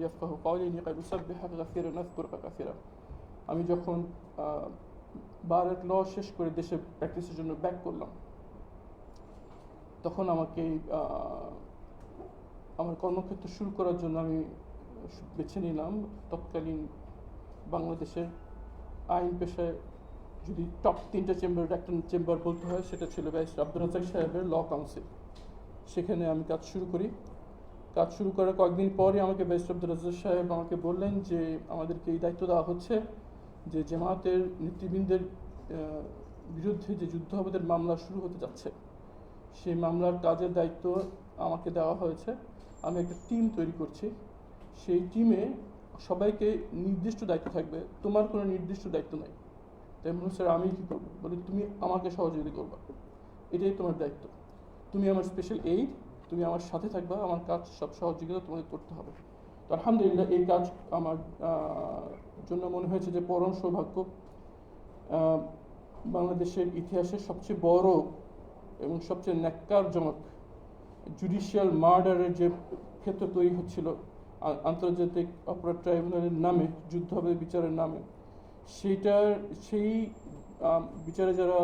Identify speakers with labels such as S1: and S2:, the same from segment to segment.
S1: ইয়াফকাহ কাউলিনি কাদ উসাব্বিহাক গাফিরান আমি যখন বারের ল শেষ করে দেশে প্র্যাকটিসের জন্য ব্যাক করলাম, তখন আমাকে আমার কর্মক্ষেত্র শুরু করার জন্য আমি বেছে নিলাম তৎকালীন বাংলাদেশের আইন পেশায় যদি টপ তিনটা চেম্বার একটা চেম্বার বলতে হয়, সেটা ছিল ব্যাস আব্দুল রাজাক সাহেবের ল কাউন্সিল সেখানে আমি কাজ শুরু করি। কাজ শুরু করার কয়েকদিন পরে আমাকে ব্যারিস্টার আব্দুল রাজাক সাহেব আমাকে বললেন যে আমাদেরকে এই দায়িত্ব দেওয়া হচ্ছে যে জামাতের নেতৃবৃন্দের বিরুদ্ধে যে যুদ্ধাপদের মামলা শুরু হতে যাচ্ছে, সেই মামলার কাজের দায়িত্ব আমাকে দেওয়া হয়েছে। আমি একটা টিম তৈরি করছি। সেই টিমে সবাইকে নির্দিষ্ট দায়িত্ব থাকবে। তোমার কোনো নির্দিষ্ট দায়িত্ব নাই। তাই মনে স্যার, আমি কী করব? বলি, তুমি আমাকে সহযোগিতা করবা। এটাই তোমার দায়িত্ব। তুমি আমার স্পেশাল এইড তুমি আমার সাথে থাকবা, আমার কাজ সব সহযোগিতা তোমাকে করতে হবে। তো আলহামদুলিল্লাহ, এই কাজ আমার জন্য মনে হয়েছে যে পরম সৌভাগ্য। বাংলাদেশের ইতিহাসের সবচেয়ে বড় এবং সবচেয়ে ন্যাক্কারজনক জুডিশিয়াল মার্ডারের যে ক্ষেত্র তৈরি হচ্ছিল আন্তর্জাতিক অপরাধ ট্রাইব্যুনালের নামে যুদ্ধাপরাধ বিচারের নামে, সেইটার, সেই বিচারে যারা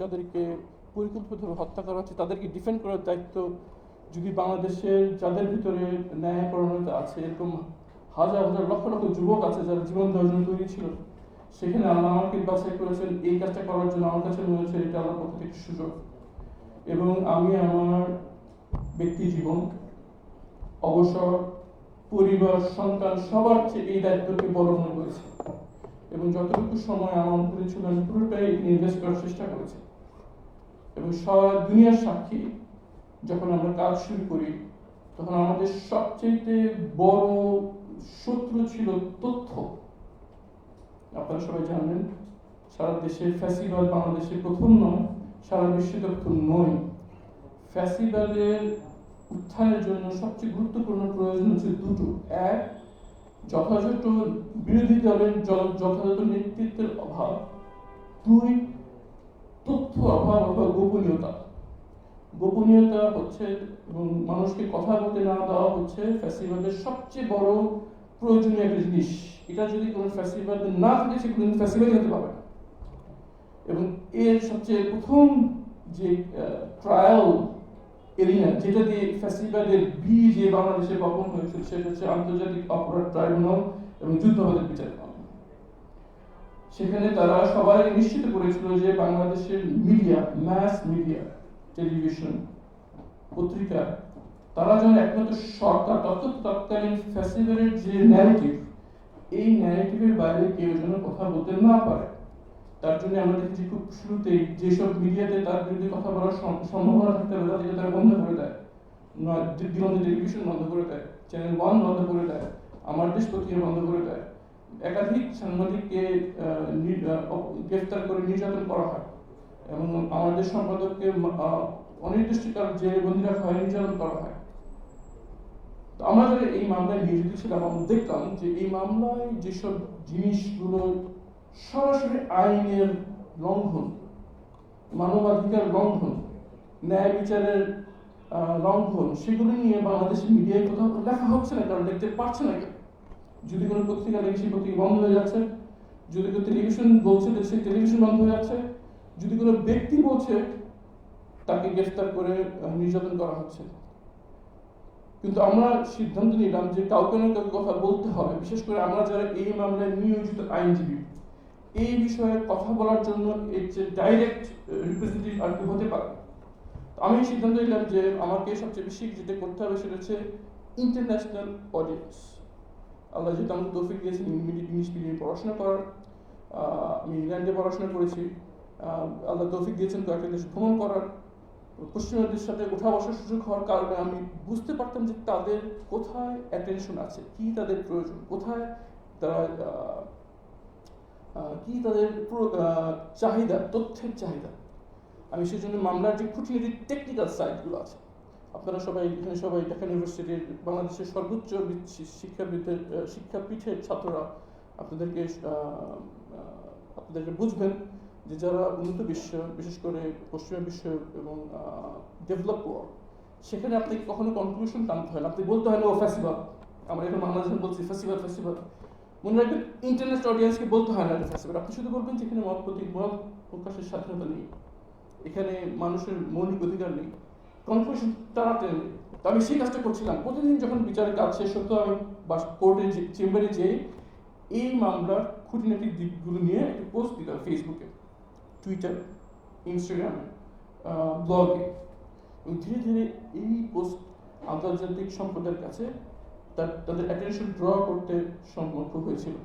S1: যাদেরকে পরিকল্পিতভাবে হত্যা করা হচ্ছে, তাদেরকে ডিফেন্ড করার দায়িত্ব যদি বাংলাদেশের যাদের ভিতরে ন্যায় প্রণতা আছে, এরকম হাজার হাজার লক্ষ লক্ষ যুবক আছে যারা জীবন জন্য তৈরি ছিল, সেখানে আল্লাহ আমাকে বাছাই করেছেন, এই কাজটা করার জন্য আমার কাছে মনে হচ্ছে এটা আমার পক্ষ থেকে সুযোগ। এবং আমি আমার ব্যক্তি জীবন, অবসর, পরিবার, সন্তান সবার চেয়ে এই দায়িত্বকে বড় মনে করেছি। এবং যতটুকু সময় আমার উপরে ছিল, আমি পুরোটাই ইনভেস্ট করার চেষ্টা করেছি। এবং সারা দুনিয়ার সাক্ষী, যখন আমরা কাজ শুরু করি, তখন আমাদের সবচেয়ে বড় শত্রু ছিল তথ্য। আপনারা সবাই জানেন সারা দেশে ফ্যাসিবাদ বাংলাদেশে প্রথম নয়, সারা বিশ্বে তো প্রথম নয়। ফ্যাসিবাদের উত্থানের জন্য সবচেয়ে গুরুত্বপূর্ণ প্রয়োজন হচ্ছে দুটো। এক, যথাযথ বিরোধী দলের যথাযথ নেতৃত্বের অভাব। দুই তথ্য অভাব অথবা গোপনীয়তা। গোপনীয়তা হচ্ছে এবং মানুষকে কথা বলতে না দেওয়া হচ্ছে ফ্যাসিবাদের সবচেয়ে বড় প্রয়োজনীয় একটা জিনিস। এটা যদি কোনো ফ্যাসিবাদ না থাকে সে কোনো ফ্যাসিবাদই হতে পারবে না। এবং এর সবচেয়ে প্রথম যে ট্রায়াল এরিয়া যেটা দিয়ে ফ্যাসিবাদের বীজ বাংলাদেশে বপন হয়েছিল সেটা হচ্ছে আন্তর্জাতিক অপরাধ ট্রাইব্যুনাল এবং যুদ্ধাপরাধের বিচার সেখানে তারা সবাই নিশ্চিত করেছিল যে বাংলাদেশের মিডিয়া ম্যাস মিডিয়া টেলিভিশন পত্রিকা, তারা যেন একমাত্র সরকার তৎকালীন ফ্যাসিবাদের যে ন্যারেটিভ এই ন্যারেটিভের বাইরে কেউ যেন কথা বলতে না পারে। তার জন্য আমরা দেখেছি খুব শুরুতেই যেসব মিডিয়াতে তার বিরুদ্ধে কথা বলার সম- সম্ভাবনা থাকতে পারে, তাদেরকে তারা বন্ধ করে দেয়। দিগন্ত টেলিভিশন বন্ধ করে দেয় চ্যানেল ওয়ান বন্ধ করে দেয়, আমার দেশ পত্রিকা বন্ধ করে দেয়। একাধিক সাংবাদিককে গ্রেফতার করে নির্যাতন করা হয়। এবং আমাদের সম্পাদককে অনির্দিষ্টকাল জেলে বন্দি রাখা হয়, নির্যাতন করা হয়। তো আমরা যারা এই মামলায় নিয়োজিত ছিলাম, আমরা দেখতাম যে এই মামলায় যেসব জিনিসগুলো সরাসরি আইনের লঙ্ঘন, মানবাধিকার লঙ্ঘন, ন্যায় বিচারের লঙ্ঘন, সেগুলো নিয়ে বাংলাদেশের মিডিয়ায় কোথাও লেখা হচ্ছে না, কারণ দেখতে পাচ্ছে না কেউ। যদি কোনো পত্রিকা দেখে সেই পত্রিকা বন্ধ হয়ে যাচ্ছে, যদি কোনো টেলিভিশন বলছে সেই টেলিভিশন বন্ধ হয়ে যাচ্ছে, যদি কোনো ব্যক্তি বলছে, তাকে গ্রেফতার করে নির্যাতন করা হচ্ছে। কিন্তু আমরা সিদ্ধান্ত নিলাম যে কাউকে না কাউকে কথা বলতে হবে। বিশেষ করে আমরা যারা এই মামলায় নিয়োজিত আইনজীবী, এই বিষয়ে কথা বলার জন্য এর যে ডাইরেক্ট রিপ্রেজেন্টেটিভ আর হতে পারে আমি সিদ্ধান্ত নিলাম যে আমাকে সবচেয়ে বেশি যেটা করতে হবে সেটা হচ্ছে ইন্টারন্যাশনাল অডিয়েন্স আল্লাহ যেহেতু আমাকে তৌফিক দিয়েছেন ইংলিশ মিডিয়ামে পড়াশোনা করার আমি ইংল্যান্ডে পড়াশোনা করেছি আল্লাহ তৌফিক দিয়েছেন কয়েকটা দেশ ভ্রমণ করার। পশ্চিমাদের সাথে ওঠা বসার সুযোগ হওয়ার কারণে আমি বুঝতে পারতাম যে তাদের কোথায় অ্যাটেনশন আছে, কি তাদের প্রয়োজন, কোথায় তারা কি তাদের চাহিদা, তথ্যের চাহিদা। আমি সেই জন্য মামলার যে খুঁটিনাটি টেকনিক্যাল সাইডগুলো আছে আপনারা সবাই এখানে সবাই ঢাকা ইউনিভার্সিটির বাংলাদেশের সর্বোচ্চ শিক্ষাবিদের শিক্ষাপীঠের ছাত্ররা আপনাদেরকে আপনাদেরকে বুঝবেন যে যারা উন্নত বিশ্ব, বিশেষ করে পশ্চিমা বিশ্ব এবং ডেভেলপ ওয়ার্ল্ড সেখানে আপনাকে কখনো কনক্লুশন টানতে হয় না। আপনি বলতে হয় না ও, ফ্যাসিবাদ। আমরা এখন বাংলাদেশে বলছি ফেস্টিভ্যাল ফেস্টিভ্যাল মনে রাখবেন ইন্টারন্যাশনাল অডিয়েন্সকে বলতে হয় না ফেস্টিভ্যাল আপনি শুধু বলবেন যে এখানে মত প্রতীক মত প্রকাশের স্বাধীনতা নেই। এখানে মানুষের মৌলিক অধিকার নেই। কনফিউশন নেবে। তো আমি সেই কাজটা করছিলাম। প্রতিদিন যখন বিচারের কাজ শেষ হতো, আমি বা কোর্টে চেম্বারে যেয়ে এই মামলার খুঁটিনাটি দিকগুলো নিয়ে একটা পোস্ট দিতাম ফেসবুকে টুইটারে ইনস্টাগ্রামে ব্লগে এবং ধীরে ধীরে এই পোস্ট আন্তর্জাতিক সম্প্রদায়ের কাছে তার, তাদের অ্যাটেনশন ড্র করতে সম্মত হয়েছিল।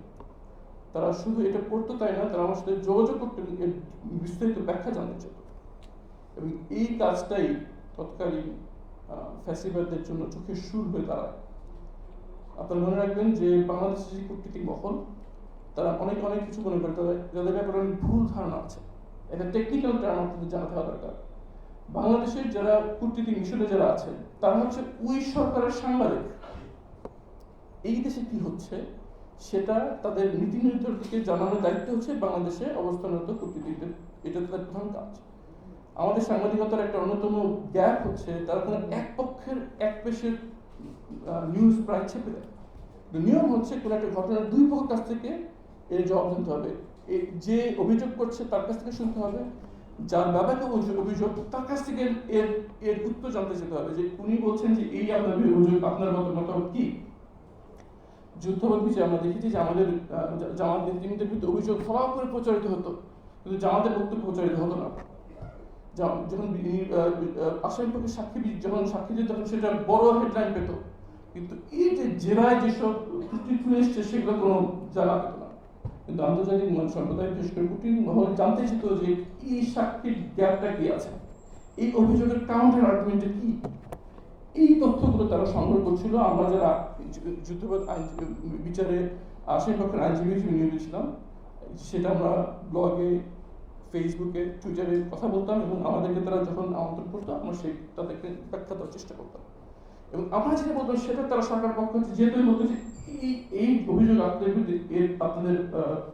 S1: তারা শুধু এটা করতো তাই না, তারা আমার সাথে যোগাযোগ করতে বিস্তারিত ব্যাখ্যা জানতে চাইত। এবং এই কাজটাই তৎকালীন ফ্যাসিবাদদের জন্য চোখের সুর হয়ে দাঁড়ায়। আপনারা মনে রাখবেন যে বাংলাদেশের যে কূটনীতিক মহল, তারা অনেক অনেক কিছু মনে করে তাদের যাদের ব্যাপারে অনেক ভুল ধারণা আছে একটা টেকনিক্যাল টার্ম আপনাদের জানাতে হওয়া দরকার। বাংলাদেশের যারা কূটনীতিক মিশনে যারা আছে তারা হচ্ছে ওই সরকারের সাংবাদিক। এই দেশে কি হচ্ছে, সেটা তাদের নীতি নির্ধারককে জানানোর দায়িত্ব হচ্ছে বাংলাদেশে অবস্থানরত কূটনীতিকদের, এটা তাদের প্রধান কাজ। আমাদের সাংবাদিকতার একটা অন্যতম গ্যাপ হচ্ছে তারা কোনো এক পক্ষের এক পেশের নিউজ প্রায় চেপে দেয়। নিয়ম হচ্ছে কোনো একটা ঘটনার দুই পক্ষ কাছ থেকে এর জবাব জানতে হবে। যে অভিযোগ করছে তার কাছ থেকে শুনতে হবে। যার ব্যাপারে অভিযোগ তার কাছ থেকে এর- এর উত্তর জানতে যেতে হবে যে উনি বলছেন যে এই আপনার অভিযোগ আপনার মত মতামত কি? যুদ্ধবাদ বিষয়ে আমরা দেখেছি যে আমাদের জামাত নেতৃবৃন্দের বিরুদ্ধে অভিযোগ ফলাও করে প্রচারিত হতো। কিন্তু জামাতের বক্তব্য প্রচারিত হতো না। যখন আসামি পক্ষে সাক্ষী যখন সাক্ষী দিত তখন সেটা বড় হেডলাইন পেত। কিন্তু এই যে জেলায় যেসব ত্রুটি তুলে এসছে, সেগুলো কোনো জায়গা পেত না। কিন্তু আন্তর্জাতিক মন সম্প্রদায়, বিশেষ করে কুটির মহল, জানতে চেত যে এই সাক্ষীর গ্যাপটা কি আছে? এই অভিযোগের কাউন্টার আর্গুমেন্টটা কি? এই তথ্যগুলো তারা সংগ্রহ করছিল। আমরা যারা যুদ্ধবাদ আইন বিচারে আসামি পক্ষের আইনজীবী হিসেবে নিয়োজিত ছিলাম, সেটা আমরা ব্লগে ফেসবুকে টুইটারে কথা বলতাম এবং আমাদেরকে তারা যখন আমন্ত্রণ করতো, আমরা সেই, তাদেরকে ব্যাখ্যা দেওয়ার চেষ্টা করতাম। এবং আমরা যেটা বলতাম, সেটা তারা সরকার পক্ষ হচ্ছে যেহেতু বলতো যে এই এই অভিযোগ আপনাদের বিরুদ্ধে এর আপনাদের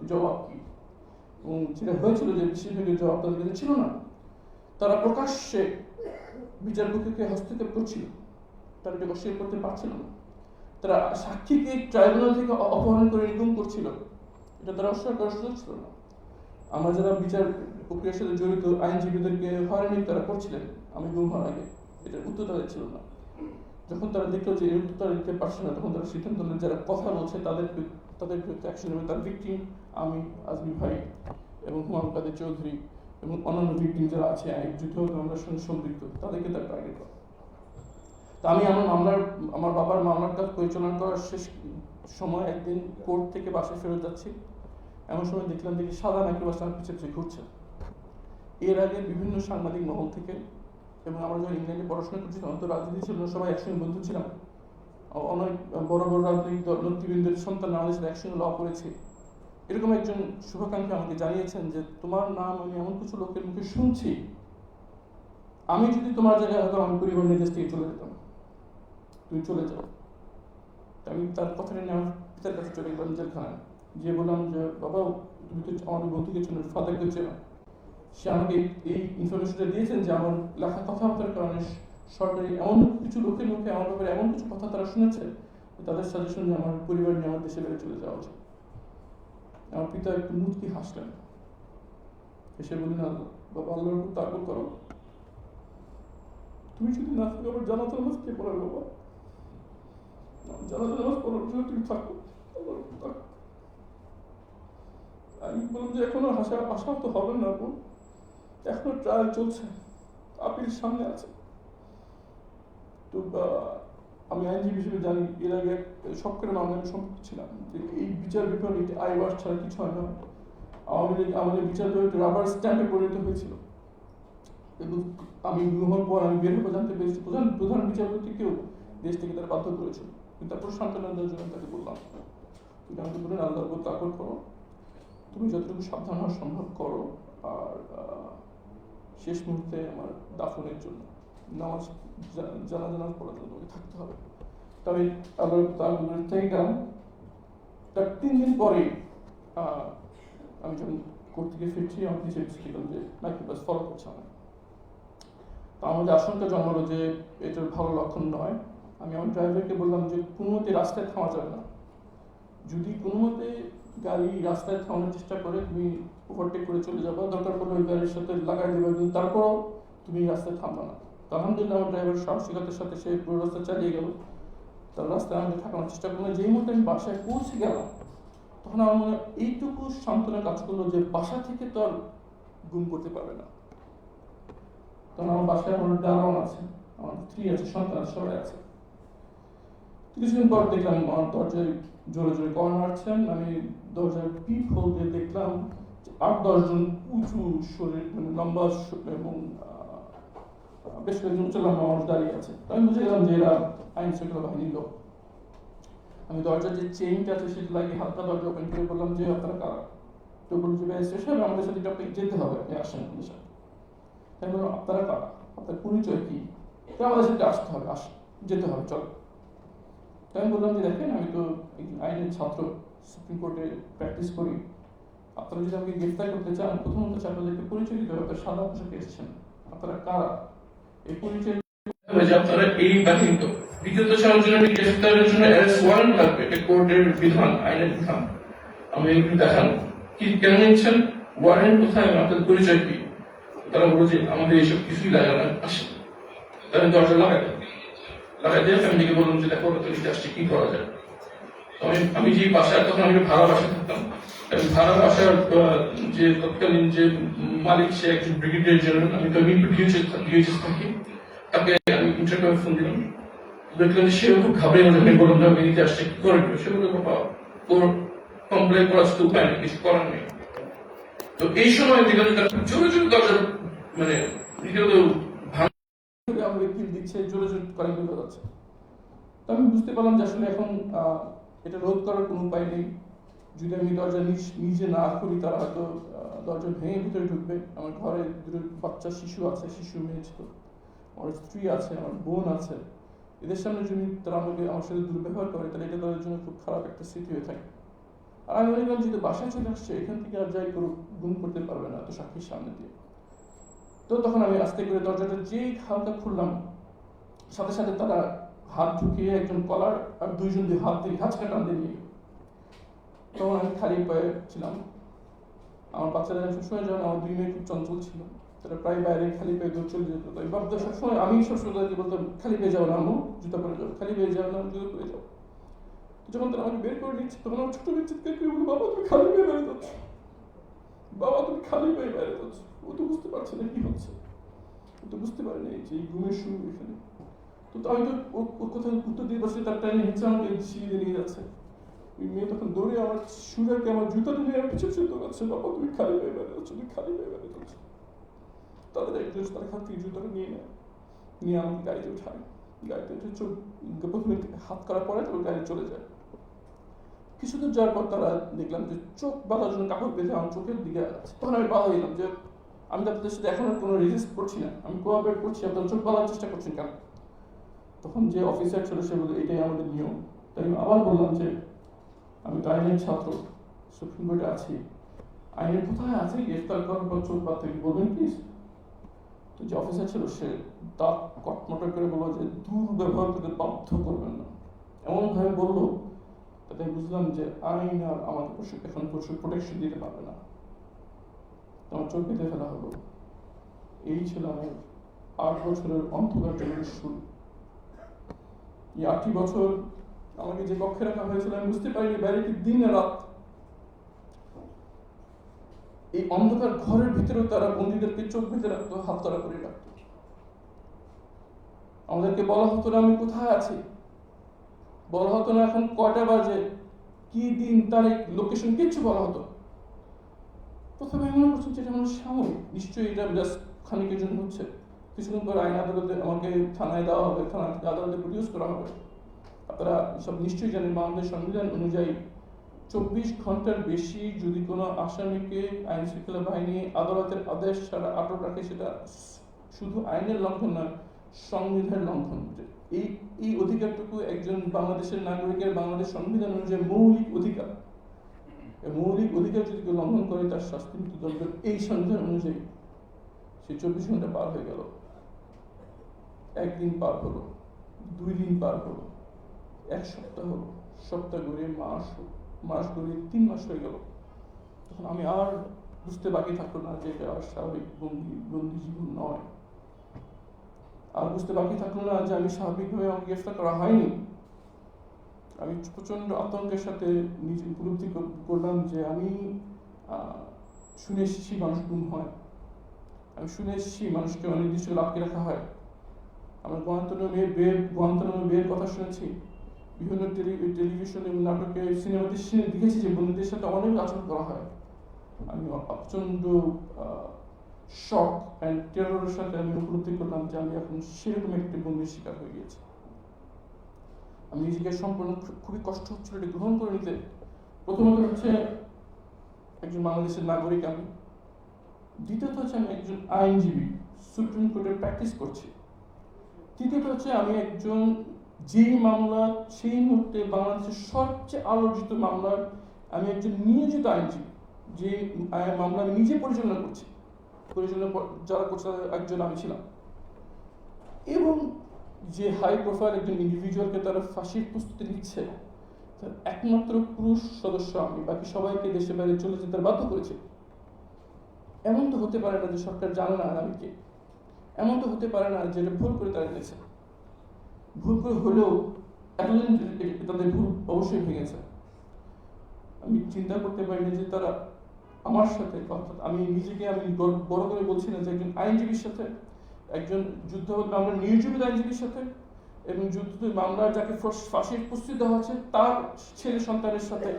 S1: জবাব কি? এবং যেটা হয়েছিল যে বেশিরভাগের জবাব তাদের কাছে ছিল না। তারা প্রকাশ্যে বিচারপক্ষকে হস্তক্ষেপ করছিল। তারা এটা অস্বীকার করতে পারছিল না। তারা সাক্ষীকে ট্রাইব্যুনাল থেকে অপহরণ করে নিগম করছিল। এটা তারা অস্বীকার করার সুযোগ ছিল না। আমরা যারা বিচার প্রক্রিয়ার সাথে জড়িত আইনজীবীদেরকে হয়রানি তারা করছিলেন, আমি গুম হওয়ার আগে। এটার উত্তর তাদের ছিল না। যখন তারা দেখল যে উত্তর তারা দিতে পারছে না, তখন তারা সিদ্ধান্ত নিলেন যারা কথা বলছে তাদের তাদের বিরুদ্ধে অ্যাকশন নেবে। তার ভিকটিম আমি, আজমি ভাই এবং হুমায়ুন কাদের চৌধুরী এবং অন্যান্য ভিকটিম যারা আছে, আইন যুদ্ধ মামলার সঙ্গে সম্পৃক্ত, তাদেরকে তার টার্গেট করে। তা আমি আমার মামলার, আমার বাবার মামলার কাজ পরিচালনা করার শেষ সময় একদিন কোর্ট থেকে বাসায় ফেরত যাচ্ছি। এমন সময় দেখলাম দেখি সাদা মাইক্রোবাস আমার পিছিয়ে পিছিয়ে ঘুরছে। এর আগে বিভিন্ন সাংবাদিক মহল থেকে এবং আমরা যখন ইংল্যান্ডে পড়াশোনা করছি তখন তো রাজনীতি ছিল না, সবাই একসঙ্গে বন্ধু ছিলাম। অনেক বড় বড় রাজনৈতিক দল নেতৃবৃন্দের সন্তান আমাদের একসঙ্গে ল করেছে। এরকম একজন শুভাকাঙ্ক্ষী আমাকে জানিয়েছেন যে তোমার নাম আমি এমন কিছু লোকের মুখে শুনছি। আমি যদি তোমার জায়গায় হতাম আমি পরিবার নিয়ে দেশ থেকে চলে যেতাম। তুমি চলে যাও। আমি তার কথাটা নিয়ে আমার পিতার কাছে চলে গেলাম জেলখানায়। গিয়ে বললাম যে বাবা তুমি তো আমাদের বন্ধুকে চেনো ফাদারকে চেনো সে আমাকে এই- ইনফরমেশনটা দিয়েছেন যে আমার লেখা কথাবার্তার কারণে সরকারি এমন কিছু লোকের মুখে আমার ব্যাপারে এমন কিছু কথা তারা শুনেছে তাদের সাজেশন যে আমার পরিবার নিয়ে আমার দেশে বেড়ে চলে যাওয়া উচিত। আমার পিতা একটু মুচকি হাসলেন। এসে বললেন "আল্লাহ, বাবা আল্লাহর উপর তাকল করো। তুমি যদি না থাকো আবার জানাতে নামাজ কে পড়াবে বাবা? জানাতে নামাজ পড়ার জন্য তুমি থাকো আল্লাহর উপর তাকল। আমি বললাম যে এখনও হাসা তো হবে না বোন। এখনও ট্রায়াল চলছে। আপিল সামনে আছে তো আমি আইনজীবী হিসেবে জানি, এর আগে সবকটা মামলা আমি সম্পৃক্ত ছিলাম। যে এই বিচার বিভাগ এটি আইওয়াস ছাড়া কিছু হয় না। আওয়ামী লীগ, আমাদের বিচার বিভাগ রাবার স্ট্যাম্পে পরিণত হয়েছিল। এবং আমি গ্রহণ পর আমি বের হব জানতে পেরেছি, প্রধান প্রধান বিচারপতিকেও দেশ থেকে তারা বাধ্য করেছিল। কিন্তু তারপর সান্ত্বনা দেওয়ার জন্য তাকে বললাম। তুমি আমাকে বললেন আল্লাহর উপর করো। তুমি যতটুকু সাবধান হওয়া সম্ভব করো আর শেষ মুহূর্তে আমার দাফনের জন্য, নামাজ জা- জানাজা জন্য তোমাকে থাকতে হবে। তবে আল্লাহ তার থেকে গেলাম। তার তিন দিন পরে আমি যখন কোর্ট থেকে ফিরছি আমার পিছিয়ে পিছিয়ে দেখলাম যে মাইক্রোবাস ফলো করছে আমার তো আমাদের আশঙ্কা জন্মালো যে, এটার ভালো লক্ষণ নয়। আমি আমার ড্রাইভারকে বললাম যে, কোনো মতে রাস্তায় থামা যাবে না। যদি কোনো মতে গাড়ি রাস্তায় থামানোর চেষ্টা করে, তুমি ওভারটেক করে চলে যাব। দরকার পড়লে ওই গাড়ির সাথে লাগাই দেবে, কিন্তু তারপরও তুমি রাস্তায় থামবে না। তো আলহামদুলিল্লাহ আমার ড্রাইভার সাহসিকতার সাথে সে পুরো রাস্তা চালিয়ে গেল। তার রাস্তায় আমাকে ঠাকানোর চেষ্টা করল যেই মুহূর্তে আমি বাসায় পৌঁছে গেলাম, তখন আমার মনে এইটুকু সান্ত্বনা কাজ করল যে বাসা থেকে তো আর গুম করতে পারবে না। তখন আমার বাসায় আমার দারোয়ান আছে, আমার স্ত্রী আছে, সন্তান সবাই আছে। কিছুদিন পর দেখলাম আমার দরজায় জোরে জোরে কল মারছেন আমি দরজার পিপ হোল দিয়ে দেখলাম আট, দশজন উঁচু শরীর মানে লম্বা এবং বেশ কয়েকজন উঁচু লম্বা মানুষ দাঁড়িয়ে আছে। আমি বুঝে গেলাম যে এরা আইন শৃঙ্খলা বাহিনীর লোক। আমি দরজার যে চেইনটা আছে সেটা লাগিয়ে হালকা দরজা ওপেন করে বললাম যে, আপনারা কারা? তো বলল যে ব্যারিস্টার সাহেব, আমাদের সাথে একটু যেতে হবে। আপনি আসেন আমাদের সাথে। তাই বললাম, আপনারা কারা? আপনার পরিচয় কি? তো আমাদের সাথে আসতে হবে আস যেতে হবে, চলো। তো আমি বললাম যে, দেখেন, আমি তো আইনের ছাত্র। সুপ্রিম কোর্টে প্র্যাকটিস করি। আপনারা যদি আমাকে গ্রেফতার করতে চান, প্রথমত হচ্ছে আপনাদেরকে পরিচয় দিতে হবে। সাদা পোশাকে এসেছেন। আপনারা কারা? এই পরিচয় আমি একটু কি, কেন নিচ্ছেন? ওয়ারেন্ট কোথায়? আপনাদের পরিচয় কি? তারা বলল যে এইসব কিছুই লাগে না আসে তারা দরজা লাগাই লাগাই দিয়ে ফ্যামিলিকে বললাম যে দেখো তো কি করা যায়? আমি আমি যে বাসায় তখন আমি ভাড়া বাসায় থাকতাম ভাড়া বাসার যে তৎকালীন যে মালিক সে একজন ব্রিগেডিয়ার জেনারেল আমি তো ডিএইচএস থাকি, তাকে আমি ইন্টারভিউ ফোন দিলাম। দেখলাম যে সেও খুব ঘাবড়ে গেল, আমি বললাম আমি নিতে আসছে, কি করে সে বলল, বাবা, ওর কমপ্লেন করার শুধু উপায় নেই, কিছু করার নেই। তো এই সময় দেখলাম তারা জোরে জোরে দরজা মানে রীতিমতো ভাঙ দিচ্ছে? জোরে জোরে কয়েক বের যাচ্ছে তো আমি বুঝতে পারলাম যে আসলে এখন এটা রোধ করার কোনো উপায় নেই। যদি আমি দরজা নিজ- না খুলি তারা হয়তো দরজা ভেঙে ভিতরে ঢুকবে। আমার ঘরে দুটো বাচ্চা, শিশু আছে, শিশু মেয়ে ছিল। আমার স্ত্রী আছে, আমার বোন আছে। এদের সামনে যদি তারা আমাকে, আমার সাথে দুর্ব্যবহার করে, তাহলে এটা তাদের জন্য খুব খারাপ একটা স্মৃতি হয়ে থাকে। আর আমি মনে করলাম যদি বাসায় চলে আসছে, এখান থেকে আর যাই করুক, গুম করতে পারবে না, এত সাক্ষীর সামনে দিয়ে। তো তখন আমি আস্তে করে দরজাটা যেই হালকা খুললাম, সাথে সাথে তারা হাত ঢুকিয়ে একজন কলার আর দুইজন দিয়ে হাত দিয়ে টান দিয়ে নিয়ে তখন আমি খালি পায়ে ছিলাম। আমার বাচ্চারা সবসময় যখন আমার দুই মেয়ে খুব চঞ্চল ছিল। তারা প্রায় বাইরে খালি পায়ে দৌড় চলে যেত। তাই বাবদা সবসময় আমি সবসময় তাদেরকে বলতাম, খালি পেয়ে যাও না জুতা পরে যাও, খালি পেয়ে যাও না, জুতো পরে যাও। যখন তারা আমাকে বের করে নিচ্ছে তখন আমার ছোট চিৎকার করে বলল বাবা, তুমি খালি পেয়ে বেড়ে যাচ্ছ। বাবা, তুমি খালি পেয়ে বেড়ে যাচ্ছ। ও তো বুঝতে পারছে না কি হচ্ছে। ও তো বুঝতে পারে না যে ঘুমের শুরু এখানে। আমি তো দিয়ে বসে তার টাইমে ওই মেয়ে তখন আমার আমার খালি খালি তাদের হাত নিয়ে নেয়। চোখ হাত করার পরে গাড়ি চলে যায়। কিছু দূর যাওয়ার পর তারা দেখলাম যে চোখ বাঁধার জন্য কাপড় বেঁধে আমার চোখের দিকে তখন আমি বাধা দিলাম যে, আমি তো আপনাদের সাথে এখন কোনো রেজিস্ট করছি না। আমি কোঅপারেট করছি, আপনারা চোখ বাঁধার চেষ্টা করছেন কেন? তখন যে অফিসার ছিল সে বলে এটাই আমাদের নিয়ম। তাই আমি আবার বললাম যে, আমি তো আইনের ছাত্র, সুপ্রিম কোর্টে আছি। আইনের কোথায় আছে? গ্রেফতার করার পর চোখ কি বলবেন প্লিজ তো যে অফিসার ছিল, সে দাঁত কটমটর করে বলল যে দুর্ব্যবহার করতে বাধ্য করবেন না। এমনভাবে বলল, তাতে বুঝলাম যে আইন আর আমাকে প্রশু- এখন প্রচুর প্রোটেকশন দিতে পারবে না। আমার চোখ বেঁধে ফেলা হলো। এই ছিল আমার আট বছরের অন্ধকার জীবনের শুরু। এই আটটি বছর আমাকে যে কক্ষে রাখা হয়েছিল, আমি বুঝতে পারিনি, বাইরে কি দিন রাত? এই অন্ধকার ঘরের ভিতরেও তারা বন্দীদেরকে চোখ বেঁধে রাখতো, হাত তারা করে রাখতো। আমাদেরকে বলা হতো না, আমি কোথায় আছি? বলা হতো না, এখন কয়টা বাজে? কি দিন, তারিখ, লোকেশন, কিচ্ছু বলা হতো প্রথমে মনে করছি যে এটা মানুষ সাময়িক নিশ্চয়ই এটা জাস্ট খানিকের জন্য হচ্ছে। কিছুদিন পর আইন আদালতে আমাকে থানায় দেওয়া হবে থানা আদালতে প্রডিউস করা হবে। আপনারা সব নিশ্চয়ই জানেন, বাংলাদেশ সংবিধান অনুযায়ী চব্বিশ ঘণ্টার বেশি যদি কোনো আসামিকে আইন শৃঙ্খলা বাহিনী আদালতের আদেশ ছাড়া আটক রাখে, সেটা শুধু আইনের লঙ্ঘন নয়, সংবিধানের লঙ্ঘন এই এই অধিকারটুকু একজন বাংলাদেশের নাগরিকের বাংলাদেশ সংবিধান অনুযায়ী মৌলিক অধিকার। মৌলিক অধিকার যদি কেউ লঙ্ঘন করে, তার শাস্তি মৃত্যুদণ্ড এই সংবিধান অনুযায়ী সে চব্বিশ ঘণ্টা পার হয়ে গেল। একদিন পার হলো, দুই দিন পার হলো, এক সপ্তাহ হলো, সপ্তাহ ঘুরে মাস মাস ঘুরে তিন মাস হয়ে গেল। তখন আমি আর বুঝতে বাকি থাকল না যে এটা স্বাভাবিক বন্দি বন্দি জীবন নয়। আর বুঝতে বাকি থাকল না যে আমি স্বাভাবিকভাবে আমাকে গ্রেফতার করা হয়নি। আমি প্রচণ্ড আতঙ্কের সাথে নিজে উপলব্ধি করলাম যে আমি শুনে এসেছি মানুষ গুম হয়। আমি শুনে এসেছি মানুষকে অনির্দিষ্ট আটকে রাখা হয়। আমরা গোয়ান্তনমে বের গোয়ান্তনমে বের কথা শুনেছি। বিভিন্ন টেলি- টেলিভিশন এবং নাটকে সিনেমাতে দেখেছি যে বন্ধুদের সাথে অনেক আচরণ করা হয়। আমি প্রচণ্ড শক অ্যান্ড টেররের সাথে আমি উপলব্ধি করলাম যে আমি এখন সেরকম একটি বন্দির শিকার হয়ে গেছি আমি নিজেকে সম্পূর্ণ খুবই কষ্ট হচ্ছিল এটি গ্রহণ করে নিতে। প্রথমত হচ্ছে একজন বাংলাদেশের নাগরিক আমি। দ্বিতীয়ত হচ্ছে আমি একজন আইনজীবী, সুপ্রিম কোর্টে প্র্যাকটিস করছি। তৃতীয়ত হচ্ছে আমি একজন যেই মামলা সেই মুহূর্তে বাংলাদেশের সবচেয়ে আলোচিত মামলার, আমি একজন নিয়োজিত আইনজীবী, যে মামলা আমি নিজে পরিচালনা করছি, পরিচালনা যারা করছে একজন আমি ছিলাম। এবং যে হাই প্রোফাইল একজন ইন্ডিভিজুয়ালকে তারা ফাঁসির প্রস্তুতি নিচ্ছে, তার একমাত্র পুরুষ সদস্য আমি, বাকি সবাইকে দেশে বাইরে চলে যেতে বাধ্য করেছে। এমন তো হতে পারে না যে সরকার জানে না আমি কে। এমন তো হতে পারে না যেটা ভুল করে তারা এনেছে ভুল করে হলেও এতদিন তাদের ভুল অবশ্যই ভেঙেছে। আমি চিন্তা করতে পারিনি যে তারা আমার সাথে, অর্থাৎ আমি নিজেকে আমি বড় করে বলছি না যে একজন আইনজীবীর সাথে, একজন যুদ্ধ মামলার নির্জীবিত আইনজীবীর সাথে এবং যুদ্ধ মামলার যাকে ফাঁস- ফাঁসির প্রস্তুতি দেওয়া হচ্ছে, তার ছেলে সন্তানের সাথে,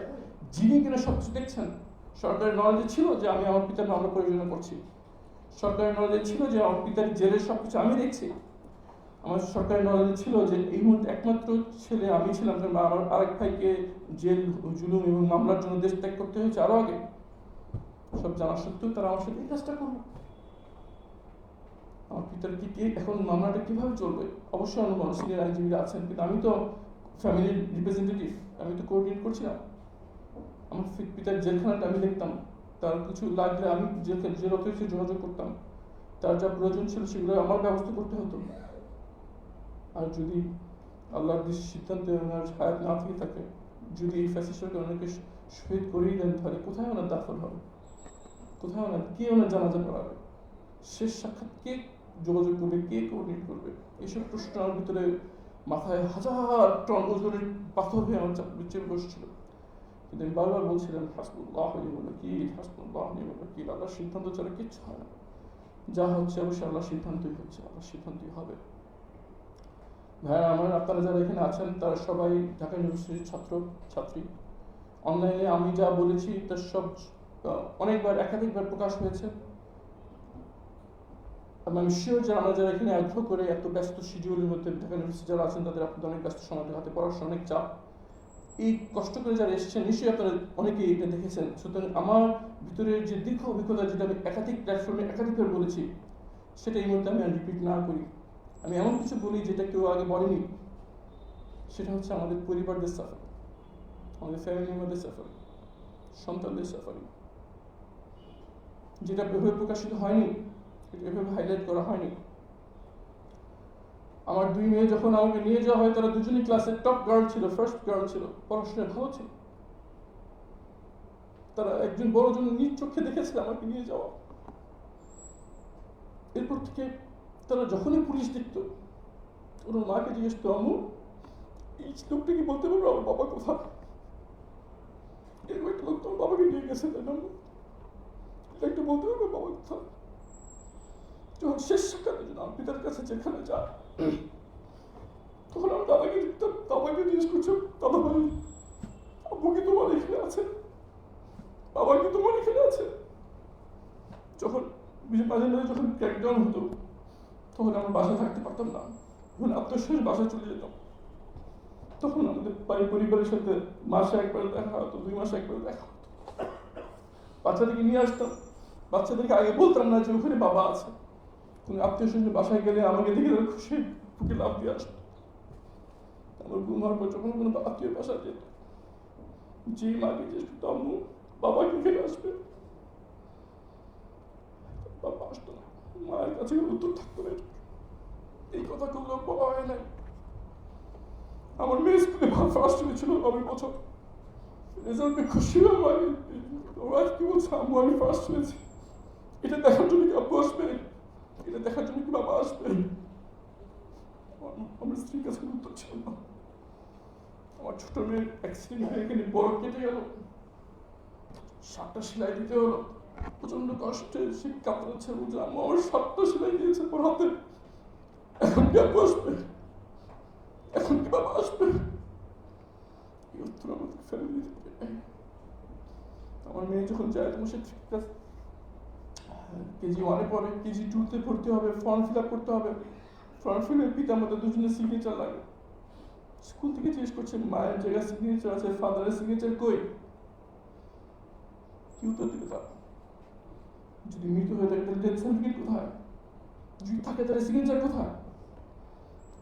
S1: যিনি কিনা সবকিছু দেখছেন, সরকারের নলেজে ছিল যে আমি আমার পিতার মামলা পরিচালনা করছি। সরকারের নলেজে ছিল যে আমার পিতার জেলের সবকিছু আমি দেখছি। আমার সরকারের নলেজে ছিল যে এই মুহূর্তে একমাত্র ছেলে আমি ছিলাম কারণ আমার আরেক ভাইকে জেল, জুলুম এবং মামলার জন্য দেশ ত্যাগ করতে হয়েছে আরও আগে। সব জানা সত্ত্বেও তারা আমার সাথে এই কাজটা করল। আমার পিতার কি এখন মামলাটা কীভাবে চলবে? অবশ্যই অন্য মানুষ সিনিয়র আইনজীবীরা আছেন, কিন্তু আমি তো ফ্যামিলির রিপ্রেজেন্টেটিভ আমি তো কোঅর্ডিনেট করছিলাম। আমার পিতার জেলখানাটা আমি দেখতাম। তার কিছু লাগলে আমি জেল জেল অফিসে যোগাযোগ করতাম, তার যা প্রয়োজন ছিল সেগুলো আমার ব্যবস্থা করতে হতো। আর যদি আল্লাহর সিদ্ধান্তে ওনার হায়াত না থেকে থাকে, যদি এই ফ্যাসিস্টকে ওনাকে শ- শহীদ করেই দেন, তাহলে কোথায় ওনার দাফন হবে? কোথায় ওনার, কে ওনার জানাজা পড়াবে? শেষ সাক্ষাৎ কে যোগাযোগ করবে, কে কোঅর্ডিনেট করবে? এইসব প্রশ্ন আমার ভিতরে মাথায় হাজার টন ওজনের পাথর হয়ে আমার চেপে বসছিল। কিন্তু আমি বারবার হাসবুল্লাহ হাসবুল্লাহ আল্লাহর সিদ্ধান্ত ছাড়া কিচ্ছু হয় না। যা হচ্ছে অবশ্যই সিদ্ধান্তই হচ্ছে সিদ্ধান্তই হবে। ভাইয়া, আমার আপনারা যারা এখানে আছেন, তারা সবাই ঢাকা ইউনিভার্সিটির ছাত্র, ছাত্রী। অনলাইনে আমি যা বলেছি তার সব অনেকবার, একাধিকবার প্রকাশ হয়েছে। আমি শিওর যে আমরা যারা এখানে আগ্রহ করে এত ব্যস্ত শিডিউলের মধ্যে ঢাকা ইউনিভার্সিটি যারা আছেন, তাদের আপনাদের অনেক ব্যস্ত সময়টা হাতে পড়াশোনা অনেক চাপ। এই কষ্ট করে যারা এসেছেন, নিশ্চয়ই আপনারা অনেকেই এটা দেখেছেন। সুতরাং আমার ভিতরে যে দীর্ঘ অভিজ্ঞতা যেটা আমি একাধিক প্ল্যাটফর্মে একাধিকবার বলেছি, সেটা এই মুহূর্তে আমি রিপিট না করি। আমি এমন কিছু বলি যেটা কেউ আগে বলেনি। সেটা হচ্ছে আমাদের পরিবারদের সাফার আমাদের ফ্যামিলি মেম্বারদের সাফার সন্তানদের সাফারিং যেটা এভাবে প্রকাশিত হয়নি এভাবে হাইলাইট করা হয়নি। আমার দুই মেয়ে যখন আমাকে নিয়ে যাওয়া হয়, তারা দুজনেই ক্লাসের টপ গার্ল ছিল ফার্স্ট গার্ল ছিল। পড়াশোনায় ভালো ছিল। তারা একজন বড়জন নিজ চোখে দেখেছে আমাকে নিয়ে যাওয়া। এরপর থেকে তারা যখনই পুলিশ দেখত, ওনার মাকে জিজ্ঞেস করতো, আম্মু, এই লোকটা কি বলতে পারবে আমার বাবা কোথা? এরকম একটা লোক তোমার বাবাকে নিয়ে গেছে একটু বলতে পারবে বাবা কোথা? যখন শেষ সাক্ষাতের জন্য পিতার কাছে যেখানে যায় তখন আমি দাদাকে দাদাকে জিজ্ঞেস দাদা ভাই, আব্বু কি তোমার এখানে আছে? বাবা কি তোমার এখানে আছে? যখন মাঝে মাঝে যখন হতো, তখন আমরা বাসায় থাকতে পারতাম না। যখন আত্মশেষ বাসায় চলে যেতাম। তখন আমাদের বাড়ি পরিবারের সাথে মাসে একবার দেখা হতো, দুই মাসে একবার দেখা হতো। বাচ্চাদেরকে নিয়ে আসতাম। বাচ্চাদেরকে আগে বলতাম না যে ওখানে বাবা আছে। আত্মীয় স্বজন বাসায় গেলে আমাকে দেখে তারা খুশি বুকে লাভ দিয়ে আসতো। আমার ঘুম হওয়ার পর যখন কোনো আত্মীয় বাসায় যেত, যে মাকে করতো আম্মু, বাবা কি ফিরে আসবে? বাবা আসতো না। মায়ের কাছে উত্তর থাকতো না। এই কথা কোনো বলা হয় নাই। আমার মেয়ে স্কুলে ফার্স্ট হয়েছিল নবম বছর। রেজাল্টে খুশি হলাম আমি। ওরা কি বলছে, আম্মু, আমি ফার্স্ট হয়েছি। এটা দেখার জন্য কি আব্বু আসবে এটা দেখার জন্য কি বাবা আসবে আমার- স্ত্রীর কাছে উত্তর ছিল না আমার ছোট মেয়ের অ্যাক্সিডেন্ট হয়ে এখানে বড় কেটে গেল সাতটা সেলাই দিতে হলো প্রচণ্ড কষ্টে সে কাতরাচ্ছে বুঝলাম আমার সাতটা সেলাই দিয়েছে হাতে এখন কি আসবে এখন কি বাবা আসবে উত্তর আমাদের থেকে নেই। আমার মেয়ে যখন যায় তখন সে ঠিক আছে কেজি ওয়ানে পড়ে কেজি টুতে পড়তে হবে ফর্ম ফিল আপ করতে হবে। ফর্ম ফিল আপ পিতা আমাদের দুজনের সিগনেচার লাগে। স্কুল থেকে জিজ্ঞেস করছে মায়ের জায়গায় সিগনেচার আছে ফাদারের সিগনেচার কই? কি উত্তর দিবে তারা যদি মৃত্যু হয়ে থাকে, তাহলে ডেথ সার্টিফিকেট কোথায়? যদি থাকে, তাহলে সিগনেচার কোথায়?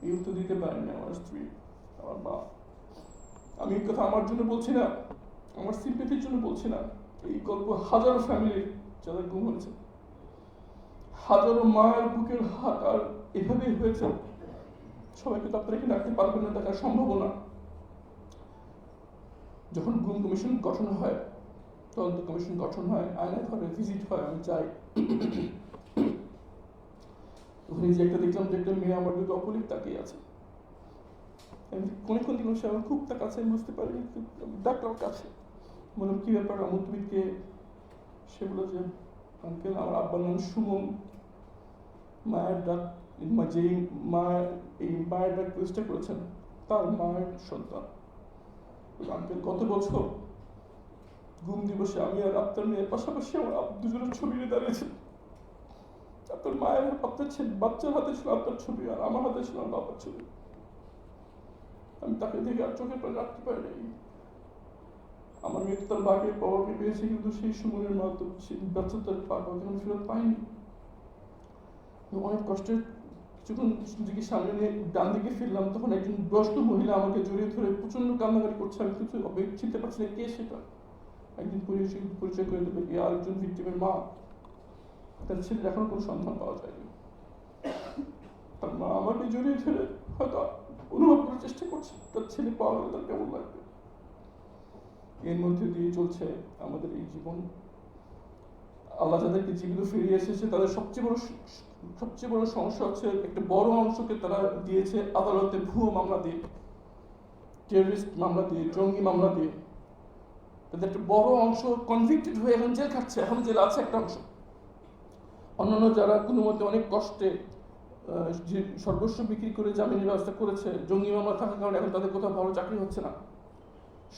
S1: এই উত্তর দিতে পারেনি আমার স্ত্রী, আমার মা। আমি এই কথা আমার জন্য বলছি না, আমার সিম্পেথির জন্য বলছি না। এই গল্প হাজারো ফ্যামিলির যাদের গুম হয়েছে। হাজারো মায়ের বুকের হাত আর এভাবেই হয়েছে। সবাইকে তো কি রাখতে পারবেন না, দেখার সম্ভাবনা যখন গুম কমিশন গঠন হয়, তদন্ত কমিশন গঠন হয় আয়না ঘরে ভিজিট হয়, আমি যাই। ওখানে যে একটা দেখলাম যে একটা মেয়ে আমার দিকে অপলিক তাকিয়ে আছে। কোনে কোন দিন সে আমার খুব তাকাচ্ছে আমি বুঝতে পারিনি ডাকলাম কাছে। বললাম, কি ব্যাপার আমার তুমি কে? সে যে, আঙ্কেল, আমার আব্বার নাম সুমন। মায়ের ডাক যেই, মা এই মায়ের ডাক প্রতিষ্ঠা করেছেন, তার মায়ের সন্তান। আঙ্কেল গত বছর ঘুম দিবসে আমি আর আপনার মেয়ের পাশাপাশি আমার দুজনের ছবি নিয়ে দাঁড়িয়েছে। আপনার মায়ের আপনার ছেলে, বাচ্চার হাতে ছিল আপনার ছবি আর আমার হাতে ছিল আমার বাবার ছবি। আমি তাকে দেখে আর চোখের পর রাখতে পারিনি। আমার মেয়ে তার বাকে বাবাকে পেয়েছে, কিন্তু সেই সুমনের মা তো সেই বাচ্চা তার আমি ফেরত আমি অনেক কষ্টে কিছুক্ষণ দিকে সামনে নিয়ে ডান দিকে ফিরলাম, তখন একজন বয়স্ক মহিলা আমাকে জড়িয়ে ধরে প্রচণ্ড কান্নাকাটি করছে। আমি কিছু চিনতে পারছি না কে সেটা। একদিন পরিচয় পরিচয় করে দেবে এ আরেকজন ভিক্টিমের মা। তার ছেলের এখনও কোনো সন্ধান পাওয়া যায়নি। তার মা আমাকে জড়িয়ে ধরে হয়তো অনুভব করার চেষ্টা করছে। তার ছেলে পাওয়া গেলে তার কেমন লাগবে? এর মধ্যে দিয়ে চলছে আমাদের এই জীবন। আল্লাহ যাদেরকে জীবিত ফিরিয়ে এসেছে, তাদের সবচেয়ে বড় সবচেয়ে বড় সমস্যা হচ্ছে একটা বড় অংশকে তারা দিয়েছে আদালতে ভুয়ো মামলা দিয়ে টেররিস্ট মামলা দিয়ে, জঙ্গি মামলা দিয়ে। তাদের একটা বড় অংশ কনভিক্টেড হয়ে এখন জেল খাচ্ছে, এখন জেল আছে একটা অংশ। অন্যান্য যারা কোনো মতে অনেক কষ্টে সর্বস্ব বিক্রি করে জামিনের ব্যবস্থা করেছে, জঙ্গি মামলা থাকার কারণে এখন তাদের কোথাও ভালো চাকরি হচ্ছে না।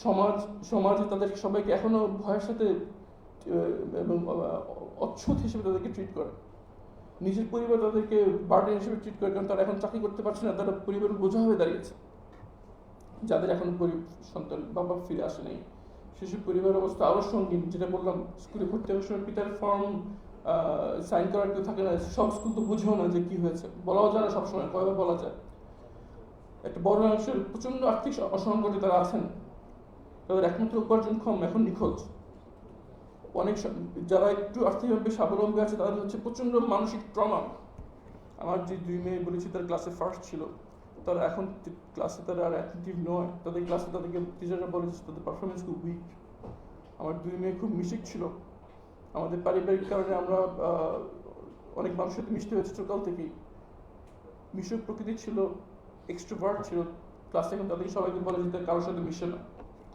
S1: সমাজ, সমাজে তাদের সবাইকে এখনও ভয়ের সাথে এবং অচ্ছুত হিসেবে তাদেরকে ট্রিট করে। নিজের পরিবার তাদেরকে বার্ডেন হিসেবে ট্রিট করে, কারণ তারা এখন চাকরি করতে পারছে না তারা পরিবারের বোঝা হয়ে দাঁড়িয়েছে। যাদের এখন সন্তান বাবা ফিরে আসে নাই সেসব পরিবারের অবস্থা আরও সঙ্গীন, যেটা বললাম, স্কুলে ভর্তি হওয়ার সময় পিতার ফর্ম সাইন করার কেউ থাকে না, সব স্কুল তো বুঝেও না যে কি হয়েছে। বলাও যায় না সবসময়, কয়বার বলা যায়। একটা বড় অংশের প্রচণ্ড আর্থিক অসংকটে তারা আছেন। তাদের একমাত্র উপার্জনক্ষম এখন নিখোঁজ। অনেক যারা একটু আর্থিকভাবে স্বাবলম্বী আছে, তাদের হচ্ছে প্রচণ্ড মানসিক ট্রমা। আমার যে দুই মেয়ে বলেছি, তার ক্লাসে ফার্স্ট ছিল। তারা এখন ক্লাসে তারা আর অ্যাক্টিভ নয়। তাদের ক্লাসে তাদেরকে টিচাররা বলেছে তাদের পারফরমেন্স খুব উইক আমার দুই মেয়ে খুব মিশিক ছিল। আমাদের পারিবারিক কারণে আমরা অনেক মানুষের সাথে মিশতে হয়েছে ছোটকাল থেকেই। মিশুক প্রকৃতি ছিল এক্সট্রোভার্ট ছিল। ক্লাসে এখন তাদেরকে সবাইকে বলে যে কারোর সাথে মিশে না।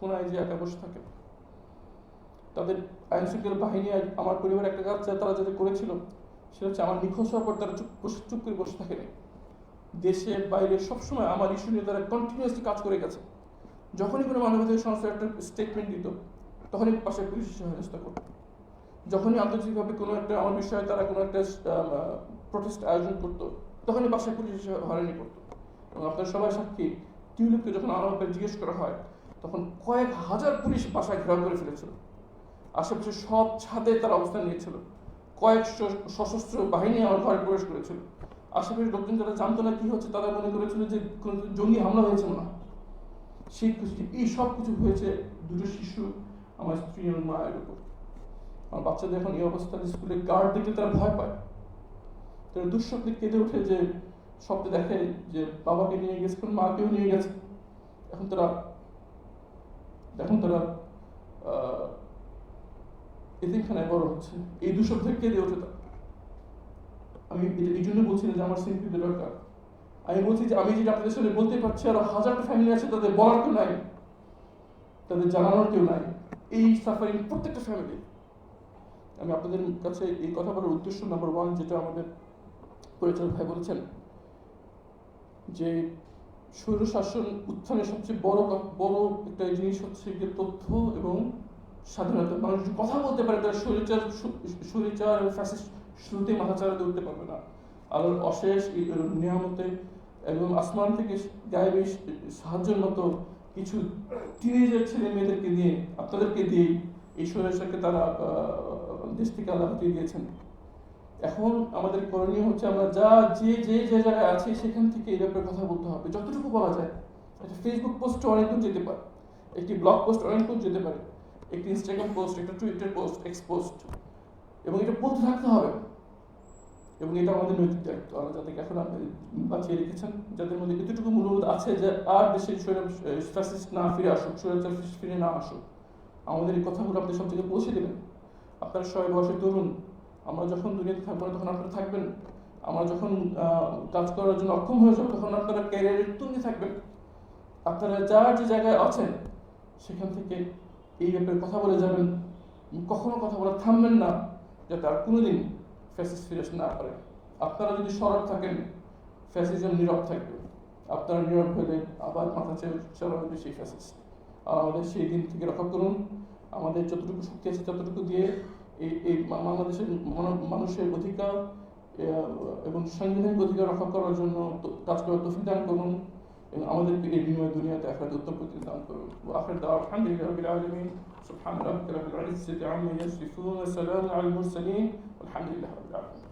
S1: কোন যে একা বসে থাকে। তাদের আইন শৃঙ্খলা বাহিনী আমার পরিবার একটা কাজ তারা যাতে করেছিল, সেটা হচ্ছে আমার নিখোঁজ হওয়ার পর তারা চুপ চুপ করে বসে থাকেনি নাই। দেশে, বাইরে সবসময় আমার ইস্যু নিয়ে তারা কন্টিনিউয়াসলি কাজ করে গেছে। যখনই কোনো মানবাধিকার সংস্থা একটা স্টেটমেন্ট দিত, তখনই পাশে পুলিশ এসে হেনস্থা করতো। যখনই আন্তর্জাতিকভাবে কোনো একটা আমার বিষয়ে তারা কোনো একটা প্রোটেস্ট আয়োজন করতো, তখনই বাসায় পুলিশ এসে হয়রানি করতো। এবং আপনার সবাই সাক্ষী, টিউলিপকে যখন আমার জিজ্ঞেস করা হয়, তখন কয়েক হাজার পুলিশ বাসায় ঘেরাও করে ফেলেছিল। আশেপাশে সব ছাদে তারা অবস্থান নিয়েছিল। কয়েক সশস্ত্র বাহিনী আমার ঘরে প্রবেশ করেছিল। আশেপাশের লোকজন যারা জানতো না কি হচ্ছে, তারা মনে করেছিল যে কোনো জঙ্গি হামলা হয়েছে না। সেই কিছু এই সব কিছু হয়েছে দুটো শিশু, আমার স্ত্রী এবং মায়ের উপর। আমার বাচ্চাদের এখন এই অবস্থায় স্কুলে গার্ড দেখলে তারা ভয় পায়। তারা দুঃস্বপ্নে কেঁদে ওঠে যে, স্বপ্নে দেখে যে বাবাকে নিয়ে গেছে কোন মাকেও নিয়ে গেছে। এখন তারা এখন তারা এতিমখানায় বড় হচ্ছে। এই দুশো থেকে কেঁদে ওঠে আমি এই জন্য বলছি না যে আমার সিম্পিতে দরকার। আমি বলছি যে আমি যেটা আপনাদের সাথে বলতে পারছি, আরও হাজারটা ফ্যামিলি আছে তাদের বলার কেউ নাই, তাদের জানানোর কেউ নাই। এই সাফারিং প্রত্যেকটা ফ্যামিলি আমি আপনাদের কাছে এই কথা বলার উদ্দেশ্য নাম্বার ওয়ান যেটা আমাদের পরিচালক ভাই বলেছেন, যে স্বৈর শাসন উত্থানের সবচেয়ে বড় বড় একটা জিনিস হচ্ছে যে তথ্য এবং স্বাধীনতা মানুষ কথা বলতে পারে, তারা স্বৈরাচার স্বৈরাচার ফ্যাসিস্ট শুরুতে মাথা চাড়াতে উঠতে পারবে না। আল্লাহর অশেষ নিয়ামতে এবং আসমান থেকে গায়েবী সাহায্যের মতো কিছু টিনেজার ছেলে মেয়েদেরকে নিয়ে, আপনাদেরকে দিয়ে এই স্বৈরাচারকে তারা দেশ থেকে আল্লাহ হটিয়ে দিয়েছেন এখন আমাদের করণীয় হচ্ছে আমরা যা, যে যে যে জায়গায় আছি সেখান থেকে এই ব্যাপারে কথা বলতে হবে। যতটুকু বলা যায়। একটা ফেসবুক পোস্ট অনেক দূর যেতে পারে, একটি ব্লগ পোস্ট অনেক দূর যেতে পারে। একটি ইনস্টাগ্রাম পোস্ট একটা টুইটার পোস্ট এক্স পোস্ট এবং এটা বলতে থাকতে হবে। এবং এটা আমাদের নৈতিক দায়িত্ব। আল্লাহ যাদেরকে এখন আপনি বাঁচিয়ে রেখেছেন, যাদের মধ্যে এতটুকু মূল্যবোধ আছে যে আর দেশে ফ্যাসিস্ট না ফিরে আসুক স্বৈরাচার ফিরে না আসুক, আমাদের এই কথাগুলো আপনি সব জায়গায় পৌঁছে দেবেন। আপনার সবাই বয়সে তরুণ আমরা যখন দুনিয়াতে থাকব না তখন আপনারা থাকবেন। আমরা যখন কাজ করার জন্য অক্ষম হয়ে যাব তখন আপনারা ক্যারিয়ারের তুঙ্গে থাকবেন। আপনারা যার যে জায়গায় আছেন, সেখান থেকে এই ব্যাপারে কথা বলে যাবেন। কখনো কথা বলা থামবেন না, যাতে আর কোনোদিন ফ্যাসিস ফিরে আসতে না পারে আপনারা যদি সরব থাকেন ফ্যাসিজম নীরব থাকবে। আপনারা নীরব হলে আবার মাথা চলা হবে সেই ফ্যাসিস্ট আর আমাদের সেই দিন থেকে রক্ষা করুন। আমাদের যতটুকু শক্তি আছে ততটুকু দিয়ে এই এই বাংলাদেশের মানুষের অধিকার এবং সাংবিধানিক অধিকার রক্ষা করার জন্য কাজ করার তফিক দান করুন। এবং আমাদেরকে এই বিনিময় দুনিয়াতে আখরাতে উত্তম প্রতি দান করুন وآخر دعوة الحمد لله رب العالمين سبحان ربك رب العزة عما يصفون وسلام على المرسلين والحمد لله رب العالمين